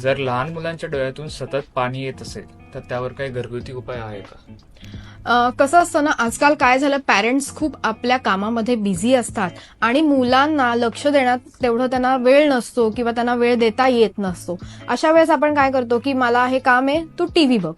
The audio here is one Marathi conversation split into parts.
जर लहान मुलांच्या डोळ्यातून सतत पाणी येत असेल तर त्यावर काही घरगुती उपाय आहे का? कसं असतं ना आजकाल काय झालं पॅरेंट्स खूप आपल्या कामामध्ये बिझी असतात आणि मुलांना लक्ष देण्यात तेवढं त्यांना वेळ नसतो किंवा त्यांना वेळ देता येत नसतो. अशा वेळेस आपण काय करतो की मला हे काम आहे तू टी व्ही बघ.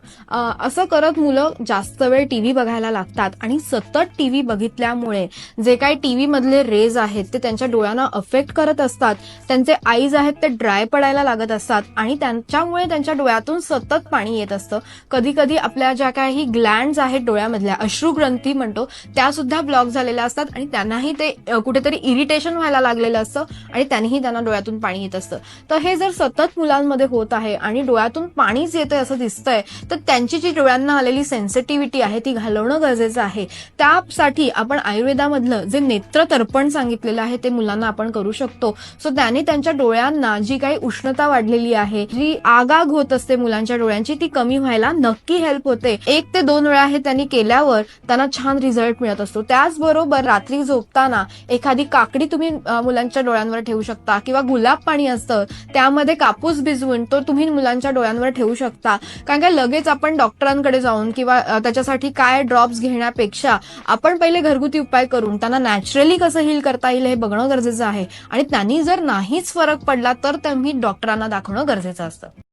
असं करत मुलं जास्त वेळ टी व्ही बघायला लागतात आणि सतत टी व्ही बघितल्यामुळे जे काही टी व्हीमधले रेज आहेत ते त्यांच्या डोळ्यांना अफेक्ट करत असतात. त्यांचे आईज आहेत ते ड्राय पडायला लागत असतात आणि त्यांच्यामुळे त्यांच्या डोळ्यातून सतत पाणी येत असतं. कधी कधी आपल्या ज्या काही ग्लँड्स आहेत डोळ्यामधल्या अश्रुग्रंथी म्हणतो त्या सुद्धा ब्लॉक झालेल्या असतात आणि त्यांनाही ते कुठेतरी इरिटेशन व्हायला लागलेलं असतं आणि त्यांनीही त्यांना डोळ्यातून पाणी येत असतं. तर हे जर सतत मुलांमध्ये होत आहे आणि डोळ्यातून पाणीच येतंय असं दिसतंय तर त्यांची जी डोळ्यांना आलेली सेन्सिटिव्हिटी आहे ती घालवणं गरजेचं आहे. त्यासाठी आपण आयुर्वेदामधलं जे नेत्र तर्पण सांगितलेलं आहे ते मुलांना आपण करू शकतो. सो त्याने त्यांच्या डोळ्यांना जी काही उष्णता वाढलेली आहे जी आगाग होत असते मुलांच्या डोळ्यांची ती कमी व्हायला नक्की हेल्प होते. एक ते दोन वेळा हे त्यांनी केल्यावर त्यांना छान रिझल्ट मिळत असतो. त्याचबरोबर रात्री झोपताना एखादी काकडी तुम्ही मुलांच्या डोळ्यांवर ठेवू शकता किंवा गुलाब पाणी असतं त्यामध्ये कापूस भिजवून तो तुम्ही मुलांच्या डोळ्यांवर ठेवू शकता. कारण का लगेच आपण डॉक्टरांकडे जाऊन किंवा त्याच्यासाठी काय ड्रॉप्स घेण्यापेक्षा आपण पहिले घरगुती उपाय करून त्यांना नॅचरली कसं हील करता येईल हे बघणं गरजेचं आहे. आणि त्यांनी जर नाहीच फरक पडला तर तुम्ही डॉक्टरांना दाखवणं गरजेचं असतं.